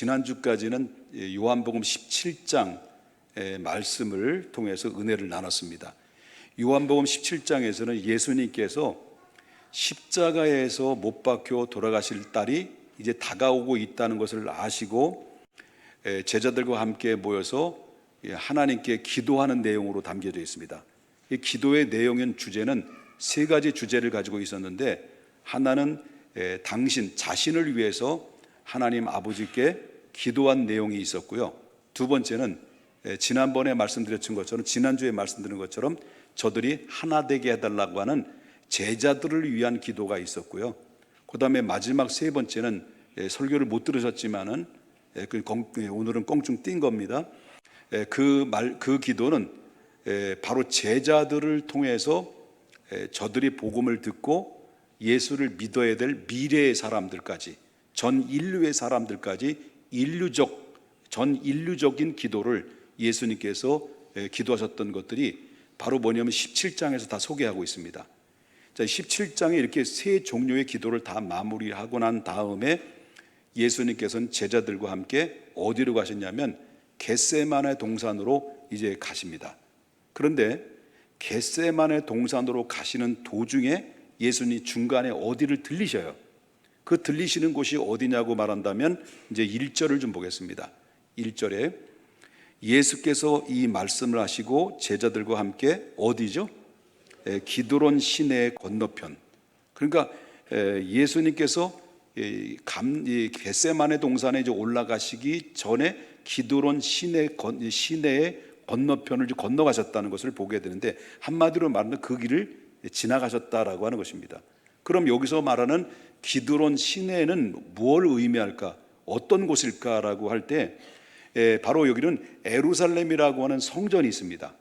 지난주까지는 요한복음 17장 말씀을 통해서 은혜를 나눴습니다. 요한복음 17장에서는 예수님께서 십자가에서 못 박혀 돌아가실 딸이 이제 다가오고 있다는 것을 아시고 에, 제자들과 함께 모여서 예, 하나님께 기도하는 내용으로 담겨져 있습니다. 이 기도의 내용인 주제는 세 가지 주제를 가지고 있었는데 하나는 에, 당신 자신을 위해서 하나님 아버지께 기도한 내용이 있었고요. 두 번째는 에, 지난번에 말씀드렸던 것처럼 지난주에 말씀드린 것처럼 저들이 하나 되게 해달라고 하는 제자들을 위한 기도가 있었고요. 그 다음에 마지막 세 번째는 예, 설교를 못 들으셨지만은 예, 그 오늘은 꽁충 뛴 겁니다. 예, 그 말, 그 기도는 예, 바로 제자들을 통해서 예, 저들이 복음을 듣고 예수를 믿어야 될 미래의 사람들까지 전 인류의 사람들까지 인류적 전 인류적인 기도를 예수님께서 예, 기도하셨던 것들이 바로 뭐냐면 17장에서 다 소개하고 있습니다. 자, 17장에 이렇게 세 종류의 기도를 다 마무리하고 난 다음에 예수님께서는 제자들과 함께 어디로 가셨냐면 겟세만의 동산으로 이제 가십니다. 그런데 겟세만의 동산으로 가시는 도중에 예수님이 중간에 어디를 들리셔요. 그 들리시는 곳이 어디냐고 말한다면 이제 1절을 좀 보겠습니다. 1절에 예수께서 이 말씀을 하시고 제자들과 함께 어디죠? 에, 기드론 시내 건너편. 그러니까 에, 예수님께서 이 감, 이 겟세만의 동산에 이제 올라가시기 전에 기드론 시내 건, 시내의 건너편을 이제 건너가셨다는 것을 보게 되는데 한마디로 말하면 그 길을 지나가셨다라고 하는 것입니다. 그럼 여기서 말하는 기드론 시내는 무엇을 의미할까? 어떤 곳일까라고 할 때 바로 여기는 에루살렘이라고 하는 성전이 있습니다.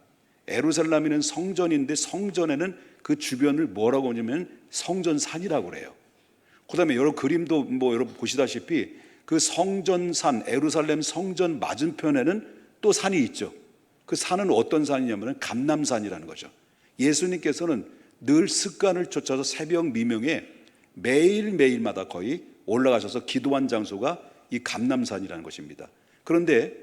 에루살렘이는 성전인데 성전에는 그 주변을 뭐라고 하냐면 성전산이라고 그래요. 그다음에 여러 그림도 뭐 여러분 보시다시피 그 성전산 에루살렘 성전 맞은편에는 또 산이 있죠. 그 산은 어떤 산이냐면 감남산이라는 거죠. 예수님께서는 늘 습관을 쫓아서 새벽 미명에 매일 매일마다 거의 올라가셔서 기도한 장소가 이 감남산이라는 것입니다. 그런데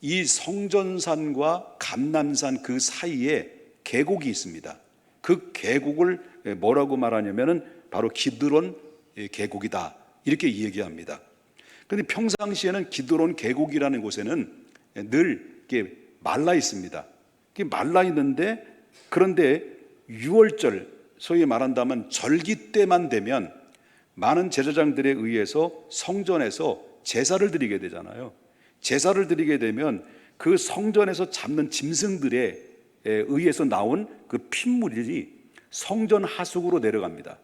이 성전산과 감남산 그 사이에 계곡이 있습니다. 그 계곡을 뭐라고 말하냐면은 바로 기드론 계곡이다. 이렇게 얘기합니다. 그런데 평상시에는 기드론 계곡이라는 곳에는 늘 이렇게 말라 있습니다. 말라 있는데 그런데 6월절 소위 말한다면 절기 때만 되면 많은 제사장들에 의해서 성전에서 제사를 드리게 되잖아요. 제사를 드리게 되면 그 성전에서 잡는 짐승들에 의해서 나온 그 핏물이 성전 하수구로 내려갑니다.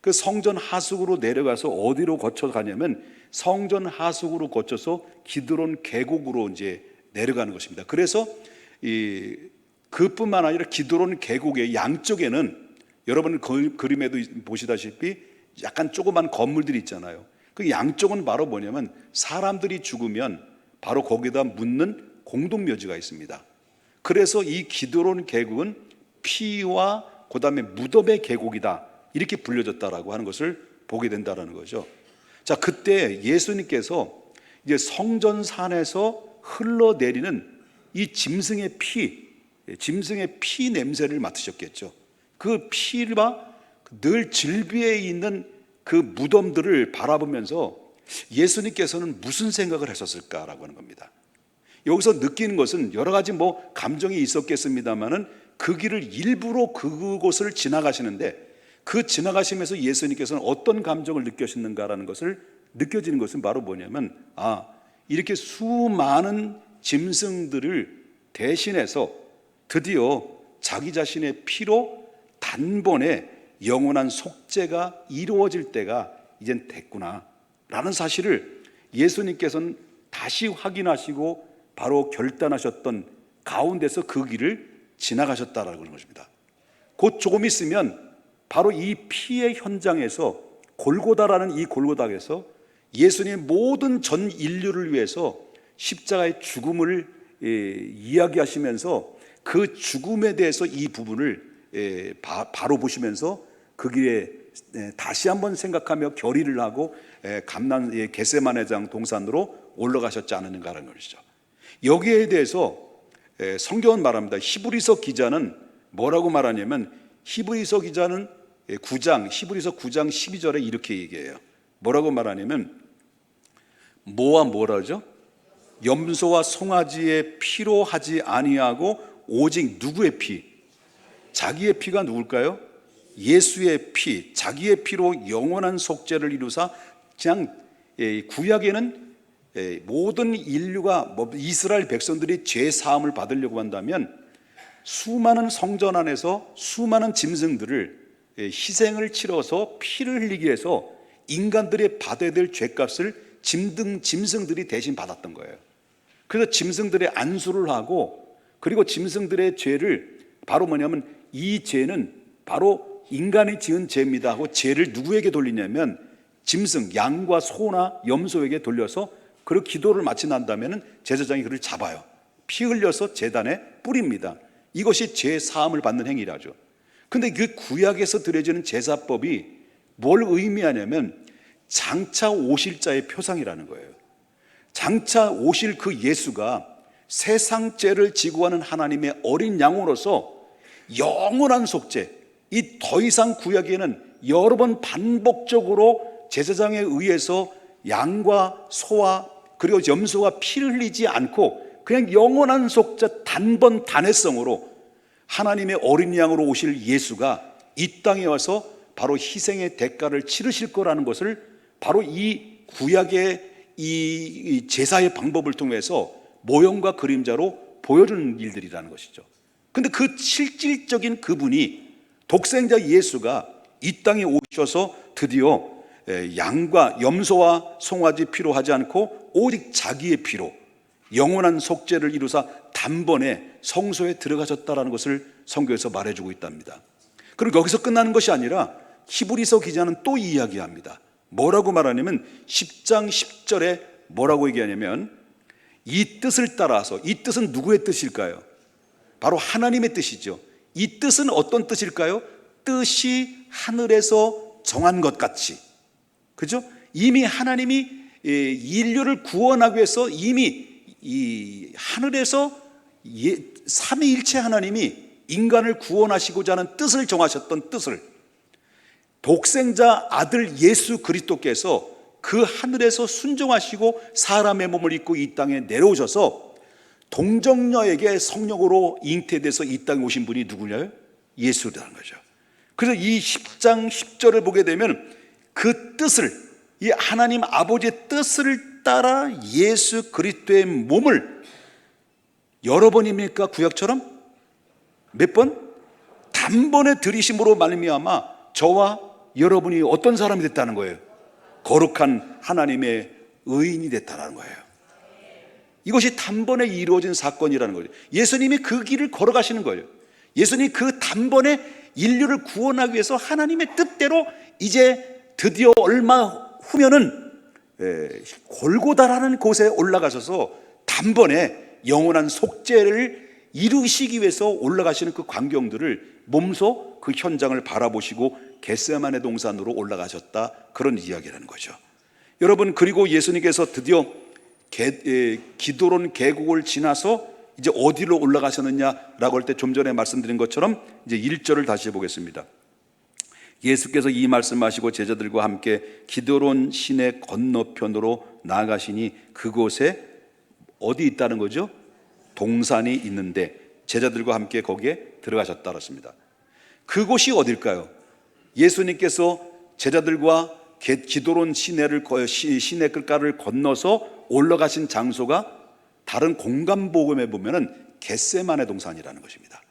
그 성전 하수구로 내려가서 어디로 거쳐 가냐면 성전 하수구로 거쳐서 기드론 계곡으로 이제 내려가는 것입니다. 그래서 이 그뿐만 아니라 기드론 계곡의 양쪽에는 여러분 그 그림에도 보시다시피 약간 조그만 건물들이 있잖아요. 그 양쪽은 바로 뭐냐면 사람들이 죽으면 바로 거기다 묻는 공동묘지가 있습니다. 그래서 이 기드론 계곡은 피와 그다음에 무덤의 계곡이다 이렇게 불려졌다라고 하는 것을 보게 된다라는 거죠. 자 그때 예수님께서 이제 성전 산에서 흘러내리는 이 짐승의 피, 짐승의 피 냄새를 맡으셨겠죠. 그 피와 늘 질비에 있는 그 무덤들을 바라보면서 예수님께서는 무슨 생각을 하셨을까라고 하는 겁니다. 여기서 느끼는 것은 여러 가지 뭐 감정이 있었겠습니다만은 그 길을 일부러 그곳을 지나가시는데 그 지나가시면서 예수님께서는 어떤 감정을 느끼셨는가라는 것을 느껴지는 것은 바로 뭐냐면 아 이렇게 수많은 짐승들을 대신해서 드디어 자기 자신의 피로 단번에 영원한 속죄가 이루어질 때가 이젠 됐구나 라는 사실을 예수님께서는 다시 확인하시고 바로 결단하셨던 가운데서 그 길을 지나가셨다라는 것입니다. 곧 조금 있으면 바로 이 피의 현장에서 골고다라는 이 골고다에서 예수님의 모든 전 인류를 위해서 십자가의 죽음을 예, 이야기하시면서 그 죽음에 대해서 이 부분을 예, 바, 바로 보시면서 그 길에 예, 다시 한번 생각하며 결의를 하고 예, 감난 예, 겟세마네장 동산으로 올라가셨지 않았는가라는 것이죠. 여기에 대해서 예, 성경은 말합니다. 히브리서 기자는 뭐라고 말하냐면 히브리서 기자는 예, 9장 히브리서 9장 12절에 이렇게 얘기해요. 뭐라고 말하냐면 뭐와 뭐라죠? 염소와 송아지의 피로 하지 아니하고 오직 누구의 피? 자기의 피가 누굴까요? 예수의 피, 자기의 피로 영원한 속죄를 이루사 그냥 예, 구약에는 예, 모든 인류가 뭐 이스라엘 백성들이 죄 사함을 받으려고 한다면 수많은 성전 안에서 수많은 짐승들을 예, 희생을 치러서 피를 흘리기 위해서 인간들이 받아야 될 죄값을 짐승 짐승들이 대신 받았던 거예요. 그래서 짐승들의 안수를 하고 그리고 짐승들의 죄를 바로 뭐냐면 이 죄는 바로 인간이 지은 죄입니다 하고 죄를 누구에게 돌리냐면 짐승 양과 소나 염소에게 돌려서 그리고 기도를 마치 난 다음에는 제사장이 그를 잡아요. 피 흘려서 제단에 뿌립니다. 이것이 죄 사함을 받는 행위라죠. 근데 그 구약에서 드려지는 제사법이 뭘 의미하냐면 장차 오실 자의 표상이라는 거예요. 장차 오실 그 예수가 세상 죄를 지고 하는 하나님의 어린 양으로서 영원한 속죄, 이 더 이상 구약에는 여러 번 반복적으로 제사장에 의해서 양과 소와 그리고 염소가 피를 흘리지 않고 그냥 영원한 속죄 단번 단회성으로 하나님의 어린 양으로 오실 예수가 이 땅에 와서 바로 희생의 대가를 치르실 거라는 것을 바로 이 구약의 이 제사의 방법을 통해서 모형과 그림자로 보여주는 일들이라는 것이죠. 근데 그 실질적인 그분이 독생자 예수가 이 땅에 오셔서 드디어 양과 염소와 송아지 피로 하지 않고 오직 자기의 피로 영원한 속죄를 이루사 단번에 성소에 들어가셨다라는 것을 성경에서 말해주고 있답니다. 그리고 여기서 끝나는 것이 아니라 히브리서 기자는 또 이야기합니다. 뭐라고 말하냐면 10장 10절에 뭐라고 얘기하냐면 이 뜻을 따라서 이 뜻은 누구의 뜻일까요? 바로 하나님의 뜻이죠. 이 뜻은 어떤 뜻일까요? 뜻이 하늘에서 정한 것 같이. 그죠? 이미 하나님이 인류를 구원하기 위해서 이미 이 하늘에서 예, 삼위일체 하나님이 인간을 구원하시고자 하는 뜻을 정하셨던 뜻을 독생자 아들 예수 그리스도께서 그 하늘에서 순종하시고 사람의 몸을 입고 이 땅에 내려오셔서 동정녀에게 성령으로 잉태돼서 이 땅에 오신 분이 누구냐요? 예수라는 거죠. 그래서 이 10장 10절을 보게 되면 그 뜻을 이 하나님 아버지의 뜻을 따라 예수 그리스도의 몸을 여러 번입니까 구약처럼 몇 번? 단번에 들이심으로 말미암아 저와 여러분이 어떤 사람이 됐다는 거예요. 거룩한 하나님의 의인이 됐다는 거예요. 이것이 단번에 이루어진 사건이라는 거죠. 예수님이 그 길을 걸어가시는 거예요. 예수님이 그 단번에 인류를 구원하기 위해서 하나님의 뜻대로 이제 드디어 얼마 후면은 에, 골고다라는 곳에 올라가셔서 단번에 영원한 속죄를 이루시기 위해서 올라가시는 그 광경들을 몸소 그 현장을 바라보시고 겟세만의 동산으로 올라가셨다 그런 이야기라는 거죠. 여러분 그리고 예수님께서 드디어 기도론 계곡을 지나서 이제 어디로 올라가셨느냐라고 할 때 좀 전에 말씀드린 것처럼 이제 1절을 다시 보겠습니다. 예수께서 이 말씀하시고 제자들과 함께 기도론 시내 건너편으로 나아가시니 그곳에 어디 있다는 거죠? 동산이 있는데 제자들과 함께 거기에 들어가셨다 그랬습니다. 그곳이 어딜까요? 예수님께서 제자들과 기도론 시내를 시내 끝가를 건너서 올라가신 장소가 다른 공간 복음에 보면은 겟세만의 동산이라는 것입니다.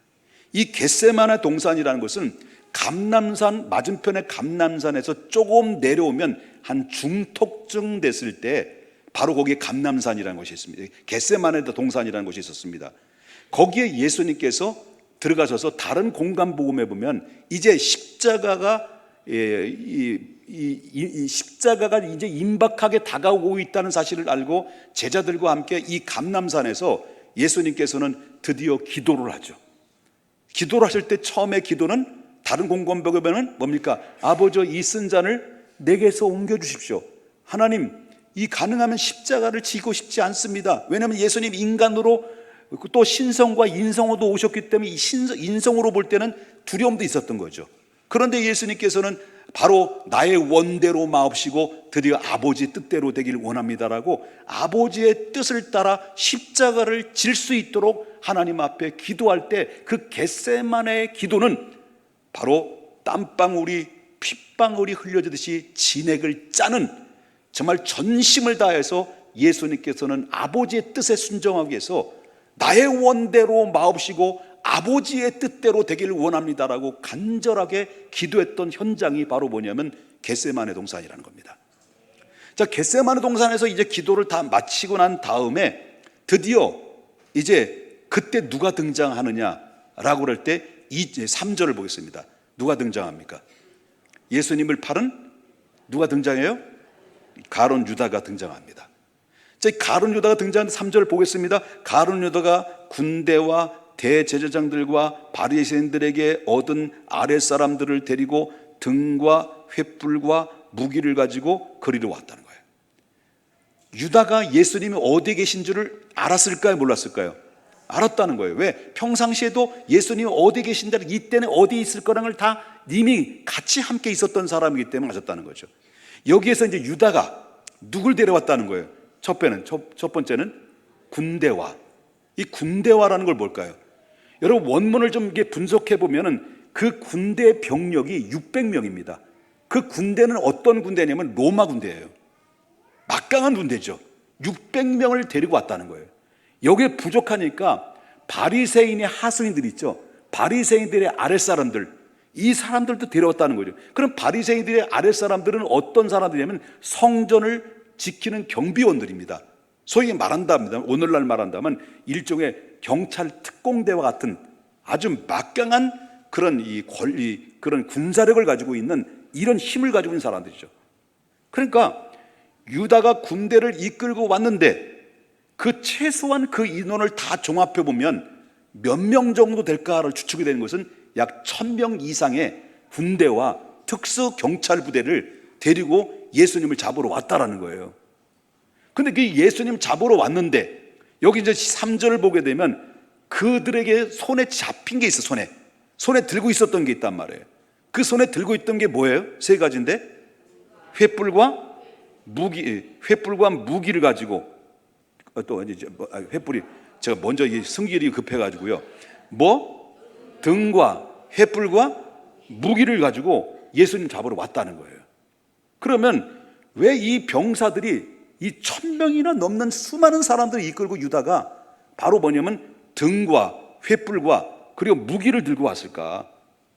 이 겟세만의 동산이라는 것은 감남산 맞은편의 감남산에서 조금 내려오면 한 중턱쯤 됐을 때 바로 거기에 감남산이라는 것이 있습니다. 겟세만의 동산이라는 것이 있었습니다. 거기에 예수님께서 들어가셔서 다른 공간 복음에 보면 이제 십자가가 예, 이, 이, 이, 십자가가 이제 임박하게 다가오고 있다는 사실을 알고 제자들과 함께 이 감남산에서 예수님께서는 드디어 기도를 하죠. 기도를 하실 때 처음에 기도는 다른 공권벽에 보면 뭡니까? 아버지 이 쓴 잔을 내게서 옮겨 주십시오. 하나님 이 가능하면 십자가를 지고 싶지 않습니다. 왜냐하면 예수님 인간으로 또 신성과 인성으로 오셨기 때문에 이 신성, 인성으로 볼 때는 두려움도 있었던 거죠. 그런데 예수님께서는 바로 나의 원대로 마옵시고 드디어 아버지 뜻대로 되기를 원합니다라고 아버지의 뜻을 따라 십자가를 질 수 있도록 하나님 앞에 기도할 때 그 겟세만의 기도는 바로 땀방울이 핏방울이 흘려지듯이 진액을 짜는 정말 전심을 다해서 예수님께서는 아버지의 뜻에 순종하기 위해서 나의 원대로 마옵시고 아버지의 뜻대로 되기를 원합니다라고 간절하게 기도했던 현장이 바로 뭐냐면 겟세만의 동산이라는 겁니다. 자, 겟세만의 동산에서 이제 기도를 다 마치고 난 다음에 드디어 이제 그때 누가 등장하느냐라고 그럴 때 3절을 보겠습니다. 누가 등장합니까? 예수님을 팔은 누가 등장해요? 가론 유다가 등장합니다. 자, 가론 유다가 등장하는 3절 보겠습니다. 가론 유다가 군대와 대제사장들과 바리새인들에게 얻은 아랫 사람들을 데리고 등과 횃불과 무기를 가지고 거리로 왔다는 거예요. 유다가 예수님이 어디에 계신 줄을 알았을까요? 몰랐을까요? 알았다는 거예요. 왜? 평상시에도 예수님이 어디 계신다, 이때는 어디 있을 걸다 이미 같이 함께 있었던 사람이기 때문에 아셨다는 거죠. 여기에서 이제 유다가 누굴 데려왔다는 거예요. 첫 배는, 첫, 첫 번째는 군대와. 이 군대와라는 걸 뭘까요? 여러분, 원문을 좀 이게 분석해 보면은 그 군대 병력이 600명입니다. 그 군대는 어떤 군대냐면 로마 군대예요. 막강한 군대죠. 600명을 데리고 왔다는 거예요. 여기에 부족하니까 바리새인의 하승인들 있죠. 바리새인들의 아랫사람들 이 사람들도 데려왔다는 거죠. 그럼 바리새인들의 아랫사람들은 어떤 사람들이냐면 성전을 지키는 경비원들입니다. 소위 말한다면 오늘날 말한다면 일종의 경찰 특공대와 같은 아주 막강한 그런 이 권리 그런 군사력을 가지고 있는 이런 힘을 가지고 있는 사람들이죠. 그러니까 유다가 군대를 이끌고 왔는데 그 최소한 그 인원을 다 종합해 보면 몇 명 정도 될까를 추측이 되는 것은 약 천 명 이상의 군대와 특수 경찰 부대를 데리고 예수님을 잡으러 왔다라는 거예요. 근데 그 예수님 잡으러 왔는데 여기 이제 3절을 보게 되면 그들에게 손에 잡힌 게 있어, 손에. 손에 들고 있었던 게 있단 말이에요. 그 손에 들고 있던 게 뭐예요? 세 가지인데 횃불과 무기, 횃불과 무기를 가지고 어, 또 뭐, 아, 횃불이 제가 먼저 이 승길이 급해가지고요. 뭐 등과 횃불과 무기를 가지고 예수님 잡으러 왔다는 거예요. 그러면 왜 이 병사들이 이 천 명이나 넘는 수많은 사람들을 이끌고 유다가 바로 뭐냐면 등과 횃불과 그리고 무기를 들고 왔을까?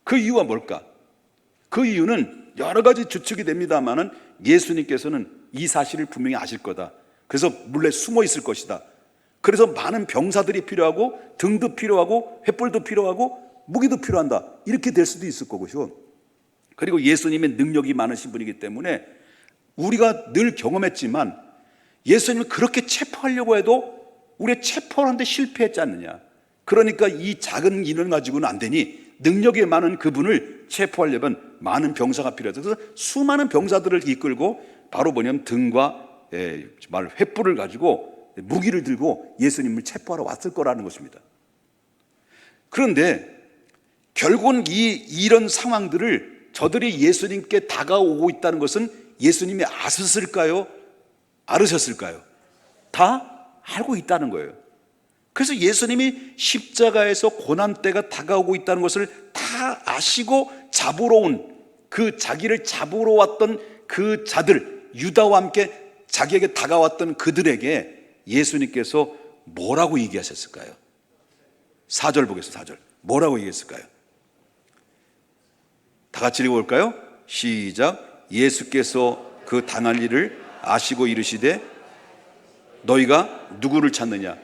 그 이유가 뭘까? 그 이유는 여러 가지 추측이 됩니다만은 예수님께서는 이 사실을 분명히 아실 거다. 그래서 몰래 숨어 있을 것이다. 그래서 많은 병사들이 필요하고 등도 필요하고 횃불도 필요하고 무기도 필요한다. 이렇게 될 수도 있을 거고요. 그리고 예수님의 능력이 많으신 분이기 때문에 우리가 늘 경험했지만 예수님을 그렇게 체포하려고 해도 우리 체포하는데 실패했지 않느냐. 그러니까 이 작은 인을 가지고는 안 되니 능력이 많은 그분을 체포하려면 많은 병사가 필요하다. 그래서 수많은 병사들을 이끌고 바로 뭐냐면 등과 예, 말 횃불을 가지고 무기를 들고 예수님을 체포하러 왔을 거라는 것입니다. 그런데 결국은 이 이런 상황들을 저들이 예수님께 다가오고 있다는 것은 예수님이 아셨을까요? 알으셨을까요? 다 알고 있다는 거예요. 그래서 예수님이 십자가에서 고난 때가 다가오고 있다는 것을 다 아시고 잡으러 온 그 자기를 잡으러 왔던 그 자들 유다와 함께 자기에게 다가왔던 그들에게 예수님께서 뭐라고 얘기하셨을까요? 4절 보겠습니다. 4절. 뭐라고 얘기했을까요? 다 같이 읽어볼까요? 시작. 예수께서 그 당할 일을 아시고 이르시되 너희가 누구를 찾느냐?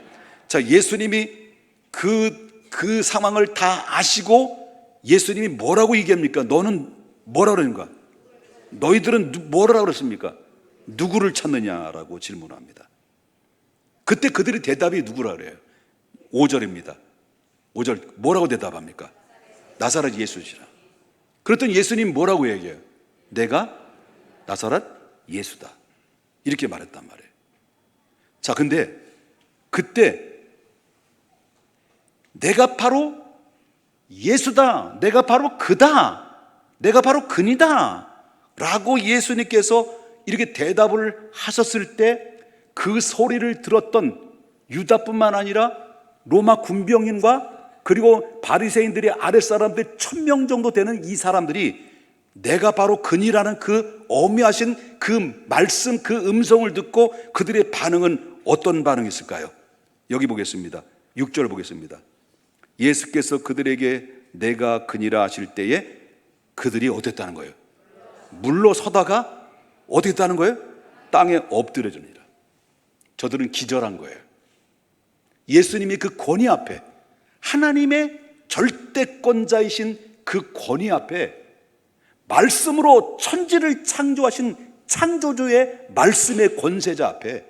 자, 예수님이 그, 그 상황을 다 아시고 예수님이 뭐라고 얘기합니까? 너는 뭐라 그러는 거야? 너희들은 뭐라고 그랬습니까? 누구를 찾느냐라고 질문합니다. 그때 그들의 대답이 누구라 그래요? 5절입니다. 5절 뭐라고 대답합니까? 나사렛 예수시라. 그랬더니 예수님 뭐라고 얘기해요? 내가 나사렛 예수다. 이렇게 말했단 말이에요. 자, 근데 그때 내가 바로 예수다. 내가 바로 그다. 내가 바로 그니다. 라고 예수님께서 이렇게 대답을 하셨을 때 그 소리를 들었던 유다뿐만 아니라 로마 군병인과 그리고 바리새인들의 아랫사람들 천 명 정도 되는 이 사람들이 내가 바로 그니라는 그 어미하신 그 말씀 그 음성을 듣고 그들의 반응은 어떤 반응이 있을까요? 여기 보겠습니다. 6절 보겠습니다. 예수께서 그들에게 내가 그니라 하실 때에 그들이 어땠다는 거예요? 물러서다가 어떻게 했다는 거예요? 땅에 엎드려집니다. 저들은 기절한 거예요. 예수님이 그 권위 앞에 하나님의 절대권자이신 그 권위 앞에 말씀으로 천지를 창조하신 창조주의 말씀의 권세자 앞에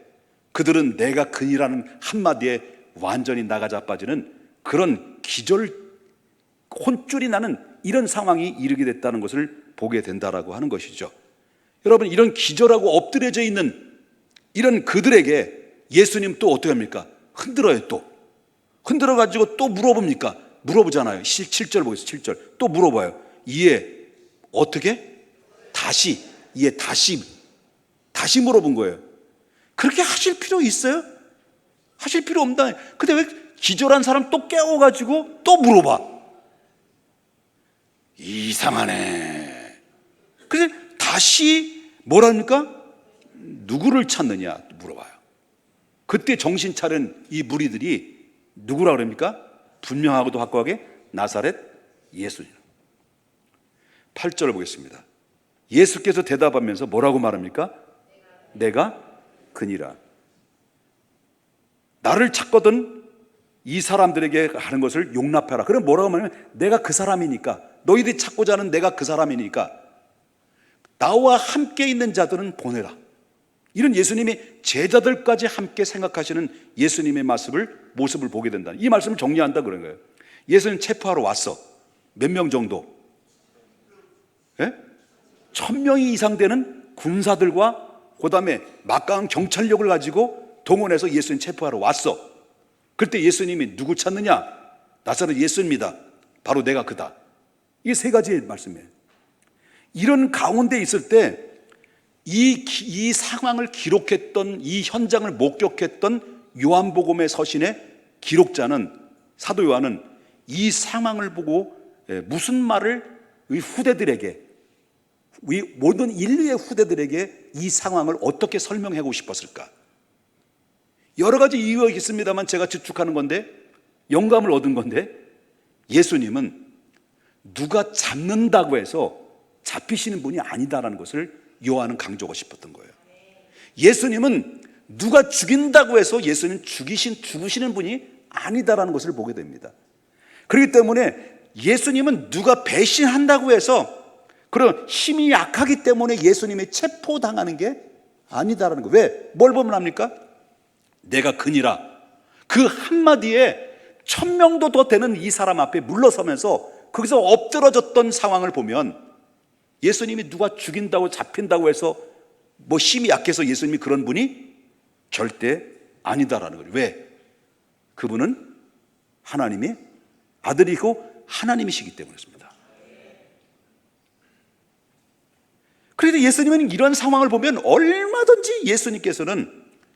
그들은 내가 그니라는 한마디에 완전히 나가 자 빠지는 그런 기절 혼쭐이 나는 이런 상황이 이르게 됐다는 것을 보게 된다라고 하는 것이죠. 여러분 이런 기절하고 엎드려져 있는 이런 그들에게 예수님 또 어떻게 합니까? 흔들어요 또. 흔들어 가지고 또 물어봅니까? 물어보잖아요. 7절 보겠습니다. 7절. 또 물어봐요. 이에 어떻게? 다시 이에 다시 다시 물어본 거예요. 그렇게 하실 필요 있어요? 하실 필요 없다. 근데 왜 기절한 사람 또 깨워가지고 또 물어봐? 이상하네. 그래서 다시 뭐랍니까? 누구를 찾느냐 물어봐요. 그때 정신 차린 이 무리들이 누구라 그럽니까? 분명하고도 확고하게 나사렛 예수님. 8절을 보겠습니다. 예수께서 대답하면서 뭐라고 말합니까? 내가 그니라. 나를 찾거든 이 사람들에게 하는 것을 용납해라. 그럼 뭐라고 말하면 내가 그 사람이니까 너희들이 찾고자 하는 내가 그 사람이니까 나와 함께 있는 자들은 보내라. 이런 예수님이 제자들까지 함께 생각하시는 예수님의 모습을 모습을 보게 된다. 이 말씀을 정리한다 그런 거예요. 예수님 체포하러 왔어. 몇 명 정도? 예? 천 명이 이상 되는 군사들과 그다음에 막강한 경찰력을 가지고 동원해서 예수님 체포하러 왔어. 그때 예수님이 누구 찾느냐? 나사렛 예수입니다. 바로 내가 그다. 이게 세 가지의 말씀이에요. 이런 가운데 있을 때 이, 이 상황을 기록했던 이 현장을 목격했던 요한복음의 서신의 기록자는 사도 요한은 이 상황을 보고 예, 무슨 말을 이 후대들에게 이 모든 인류의 후대들에게 이 상황을 어떻게 설명하고 싶었을까? 여러 가지 이유가 있습니다만 제가 추측하는 건데 영감을 얻은 건데 예수님은 누가 잡는다고 해서 잡히시는 분이 아니다라는 것을 요한은 강조하고 싶었던 거예요. 예수님은 누가 죽인다고 해서 예수님 죽이신 죽으시는 분이 아니다라는 것을 보게 됩니다. 그렇기 때문에 예수님은 누가 배신한다고 해서 그런 힘이 약하기 때문에 예수님이 체포당하는 게 아니다라는 거. 왜? 뭘 보면 합니까? 내가 그니라. 그 한마디에 천 명도 더 되는 이 사람 앞에 물러서면서 거기서 엎드러졌던 상황을 보면 예수님이 누가 죽인다고 잡힌다고 해서 뭐 힘이 약해서 예수님이 그런 분이 절대 아니다라는 거예요. 왜? 그분은 하나님의 아들이고 하나님이시기 때문이었습니다. 그래서 예수님은 이런 상황을 보면 얼마든지 예수님께서는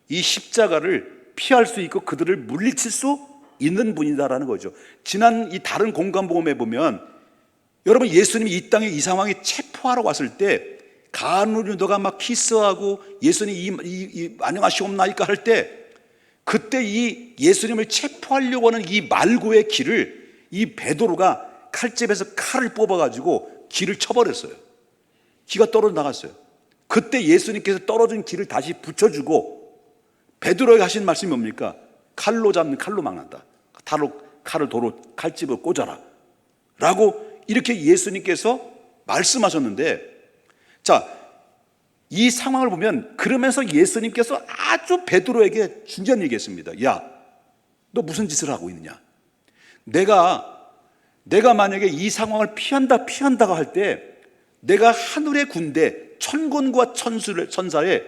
이 십자가를 피할 수 있고 그들을 물리칠 수 있는 분이다라는 거죠. 지난 이 다른 공간복음에 보면 여러분 예수님이 이 땅에 이 상황에 체포하러 왔을 때 가누리도가 막 키스하고 예수님 이, 이, 이 안녕하시옵나이까 할 때 그때 이 예수님을 체포하려고 하는 이 말고의 길을 이 베드로가 칼집에서 칼을 뽑아가지고 길을 쳐버렸어요. 기가 떨어져 나갔어요. 그때 예수님께서 떨어진 길을 다시 붙여주고 베드로에게 하신 말씀이 뭡니까? 칼로 잡는 칼로 막는다. 칼로 칼을 도로 칼집을 꽂아라. 라고 이렇게 예수님께서 말씀하셨는데 자, 이 상황을 보면 그러면서 예수님께서 아주 베드로에게 중요한 얘기했습니다. 야, 너 무슨 짓을 하고 있느냐? 내가 내가 만약에 이 상황을 피한다, 피한다고 할 때 내가 하늘의 군대, 천군과 천수를, 천사의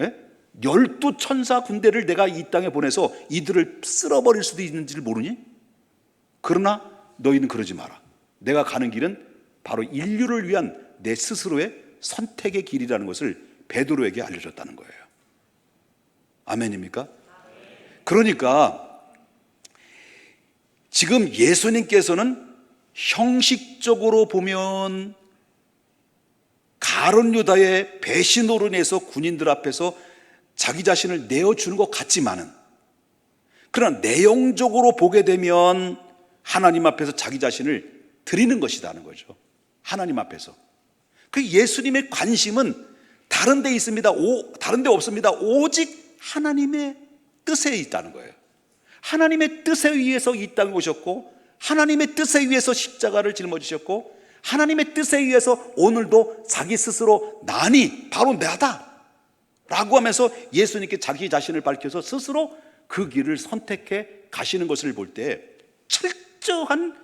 예? 열두 천사 군대를 내가 이 땅에 보내서 이들을 쓸어버릴 수도 있는지를 모르니? 그러나 너희는 그러지 마라. 내가 가는 길은 바로 인류를 위한 내 스스로의 선택의 길이라는 것을 베드로에게 알려줬다는 거예요. 아멘입니까? 그러니까 지금 예수님께서는 형식적으로 보면 가론 유다의 배신으로 인해서 군인들 앞에서 자기 자신을 내어주는 것 같지만은 그러나 내용적으로 보게 되면 하나님 앞에서 자기 자신을 드리는 것이라는 거죠. 하나님 앞에서. 그 예수님의 관심은 다른 데 있습니다. 오, 다른 데 없습니다. 오직 하나님의 뜻에 있다는 거예요. 하나님의 뜻에 의해서 이 땅에 오셨고 하나님의 뜻에 의해서 십자가를 짊어지셨고 하나님의 뜻에 의해서 오늘도 자기 스스로 난이 바로 나다 라고 하면서 예수님께 자기 자신을 밝혀서 스스로 그 길을 선택해 가시는 것을 볼 때 철저한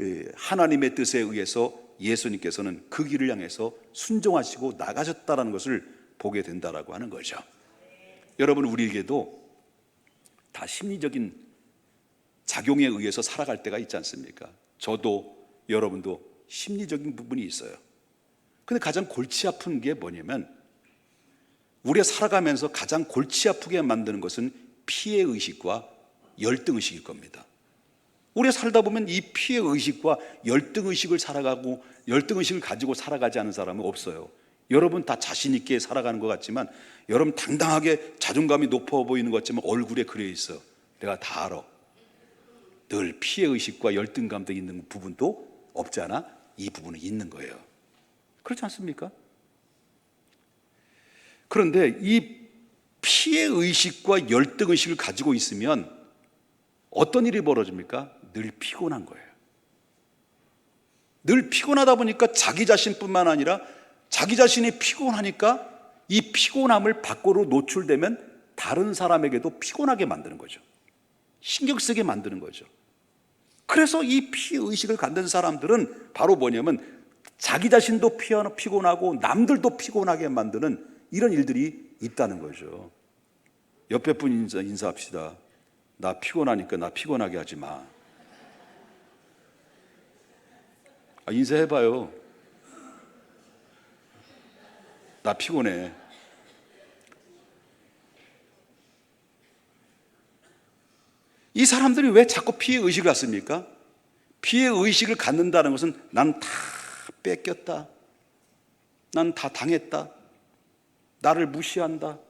예, 하나님의 뜻에 의해서 예수님께서는 그 길을 향해서 순종하시고 나가셨다라는 것을 보게 된다라고 하는 거죠. 여러분 우리에게도 다 심리적인 작용에 의해서 살아갈 때가 있지 않습니까? 저도 여러분도 심리적인 부분이 있어요. 근데 가장 골치 아픈 게 뭐냐면 우리가 살아가면서 가장 골치 아프게 만드는 것은 피해 의식과 열등 의식일 겁니다. 우리가 살다 보면 이 피해 의식과 열등 의식을 살아가고 열등 의식을 가지고 살아가지 않은 사람은 없어요. 여러분 다 자신 있게 살아가는 것 같지만 여러분 당당하게 자존감이 높아 보이는 것 같지만 얼굴에 그려 있어. 내가 다 알아. 늘 피해 의식과 열등감도 있는 부분도 없지 않아? 이 부분은 있는 거예요. 그렇지 않습니까? 그런데 이 피해 의식과 열등 의식을 가지고 있으면 어떤 일이 벌어집니까? 늘 피곤한 거예요. 늘 피곤하다 보니까 자기 자신뿐만 아니라 자기 자신이 피곤하니까 이 피곤함을 밖으로 노출되면 다른 사람에게도 피곤하게 만드는 거죠. 신경 쓰게 만드는 거죠. 그래서 이 피의식을 갖는 사람들은 바로 뭐냐면 자기 자신도 피곤하고 남들도 피곤하게 만드는 이런 일들이 있다는 거죠. 옆에 분 인사, 인사합시다. 나 피곤하니까 나 피곤하게 하지 마. 아, 인사해봐요. 나 피곤해. 이 사람들이 왜 자꾸 피해 의식을 갖습니까? 피해 의식을 갖는다는 것은 난 다 뺏겼다. 난 다 당했다. 나를 무시한다.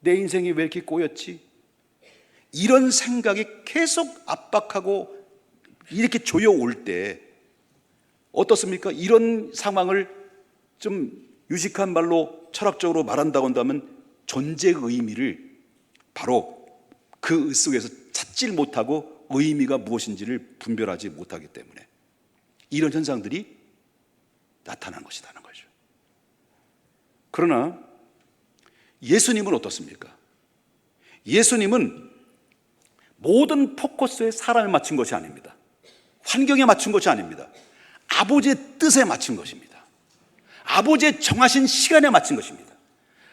내 인생이 왜 이렇게 꼬였지? 이런 생각이 계속 압박하고 이렇게 조여올 때 어떻습니까? 이런 상황을 좀 유식한 말로 철학적으로 말한다고 한다면 존재의 의미를 바로 그 속에서 찾질 못하고 의미가 무엇인지를 분별하지 못하기 때문에 이런 현상들이 나타난 것이라는 거죠. 그러나 예수님은 어떻습니까? 예수님은 모든 포커스에 사람을 맞춘 것이 아닙니다. 환경에 맞춘 것이 아닙니다. 아버지의 뜻에 맞춘 것입니다. 아버지의 정하신 시간에 맞춘 것입니다.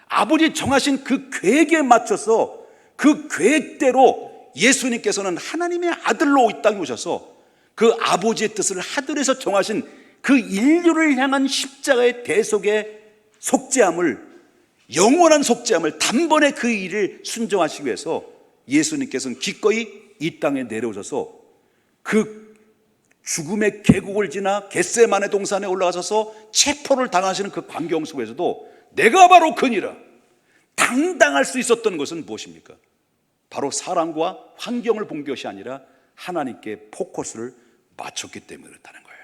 아버지 정하신 그 계획에 맞춰서 그 계획대로 예수님께서는 하나님의 아들로 이 땅에 오셔서 그 아버지의 뜻을 하늘에서 정하신 그 인류를 향한 십자가의 대속의 속죄함을 영원한 속죄함을 단번에 그 일을 순종하시기 위해서 예수님께서는 기꺼이 이 땅에 내려오셔서 그 죽음의 계곡을 지나 겟세만의 동산에 올라가셔서 체포를 당하시는 그 광경 속에서도 내가 바로 그니라 당당할 수 있었던 것은 무엇입니까? 바로 사랑과 환경을 본 것이 아니라 하나님께 포커스를 맞췄기 때문에 그렇다는 거예요.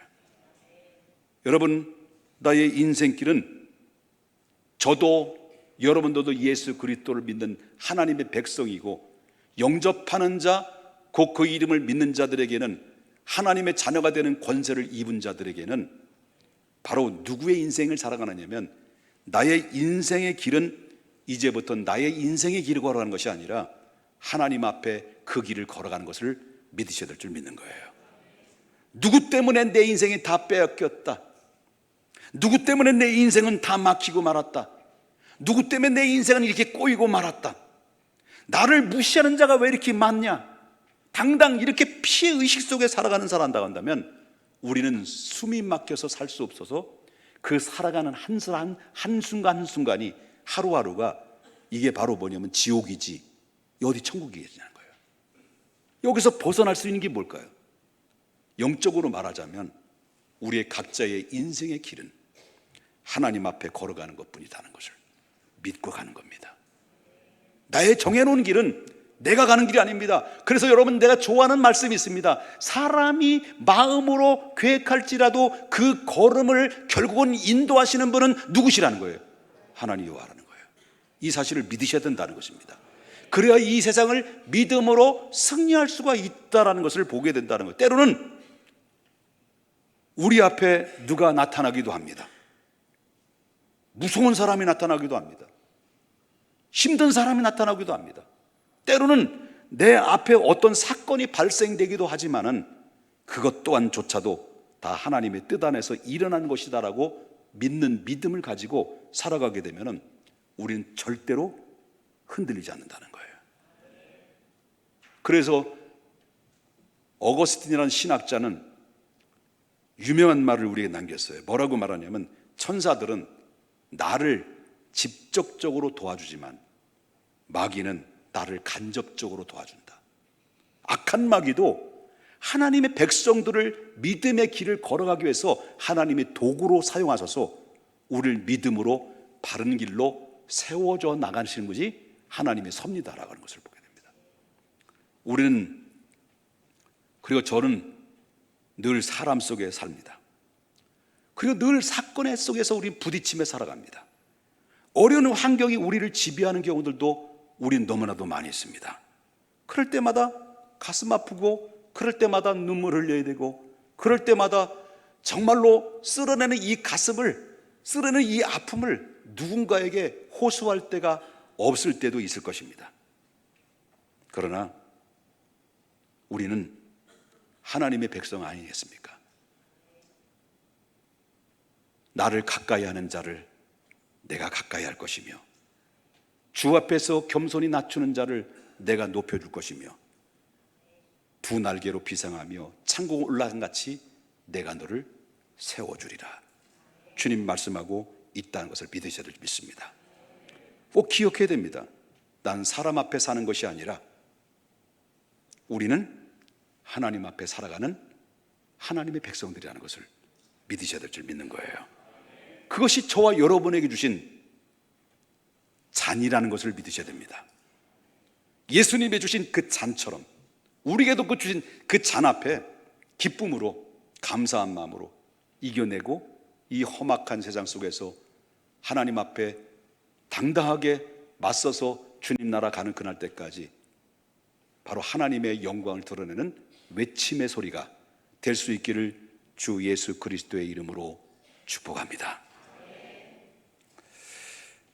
여러분, 나의 인생길은 저도 여러분들도 예수 그리스도를 믿는 하나님의 백성이고 영접하는 자, 곧 그 이름을 믿는 자들에게는 하나님의 자녀가 되는 권세를 입은 자들에게는 바로 누구의 인생을 살아가느냐면 나의 인생의 길은 이제부터 나의 인생의 길을 걸어가는 것이 아니라 하나님 앞에 그 길을 걸어가는 것을 믿으셔야 될 줄 믿는 거예요. 누구 때문에 내 인생이 다 빼앗겼다. 누구 때문에 내 인생은 다 막히고 말았다. 누구 때문에 내 인생은 이렇게 꼬이고 말았다. 나를 무시하는 자가 왜 이렇게 많냐? 당당 이렇게 피해 의식 속에 살아가는 사람다 한다면 우리는 숨이 막혀서 살 수 없어서 그 살아가는 한순간 한순간 한순간이 하루하루가 이게 바로 뭐냐면 지옥이지 어디 천국이겠냐는 거예요. 여기서 벗어날 수 있는 게 뭘까요? 영적으로 말하자면 우리의 각자의 인생의 길은 하나님 앞에 걸어가는 것 뿐이다는 것을 믿고 가는 겁니다. 나의 정해놓은 길은 내가 가는 길이 아닙니다. 그래서 여러분 내가 좋아하는 말씀이 있습니다. 사람이 마음으로 계획할지라도 그 걸음을 결국은 인도하시는 분은 누구시라는 거예요? 하나님 여호와라는 거예요. 이 사실을 믿으셔야 된다는 것입니다. 그래야 이 세상을 믿음으로 승리할 수가 있다라는 것을 보게 된다는 거예요. 때로는 우리 앞에 누가 나타나기도 합니다. 무서운 사람이 나타나기도 합니다. 힘든 사람이 나타나기도 합니다. 때로는 내 앞에 어떤 사건이 발생되기도 하지만은 그것 또한조차도 다 하나님의 뜻 안에서 일어난 것이다라고 믿는 믿음을 가지고 살아가게 되면은 우리는 절대로 흔들리지 않는다는 거예요. 그래서 어거스틴이라는 신학자는 유명한 말을 우리에게 남겼어요. 뭐라고 말하냐면 천사들은 나를 직접적으로 도와주지만 마귀는 나를 간접적으로 도와준다. 악한 마귀도 하나님의 백성들을 믿음의 길을 걸어가기 위해서 하나님의 도구로 사용하셔서 우리를 믿음으로 바른 길로 세워져 나가시는 것이 하나님의 섭니다라고 하는 것을 보게. 우리는 그리고 저는 늘 사람 속에 삽니다. 그리고 늘 사건의 속에서 우리 부딪힘에 살아갑니다. 어려운 환경이 우리를 지배하는 경우들도 우리는 너무나도 많이 있습니다. 그럴 때마다 가슴 아프고 그럴 때마다 눈물 흘려야 되고 그럴 때마다 정말로 쓸어내는 이 가슴을 쓸어내는 이 아픔을 누군가에게 호소할 때가 없을 때도 있을 것입니다. 그러나 우리는 하나님의 백성 아니겠습니까? 나를 가까이 하는 자를 내가 가까이 할 것이며 주 앞에서 겸손히 낮추는 자를 내가 높여줄 것이며 두 날개로 비상하며 창공 올라간 같이 내가 너를 세워주리라. 주님 말씀하고 있다는 것을 믿으셔야 될 믿습니다. 꼭 기억해야 됩니다. 난 사람 앞에 사는 것이 아니라 우리는 하나님 앞에 살아가는 하나님의 백성들이라는 것을 믿으셔야 될 줄 믿는 거예요. 그것이 저와 여러분에게 주신 잔이라는 것을 믿으셔야 됩니다. 예수님이 주신 그 잔처럼 우리에게도 그 주신 그 잔 앞에 기쁨으로 감사한 마음으로 이겨내고 이 험악한 세상 속에서 하나님 앞에 당당하게 맞서서 주님 나라 가는 그날 때까지 바로 하나님의 영광을 드러내는 외침의 소리가 될 수 있기를 주 예수 그리스도의 이름으로 축복합니다.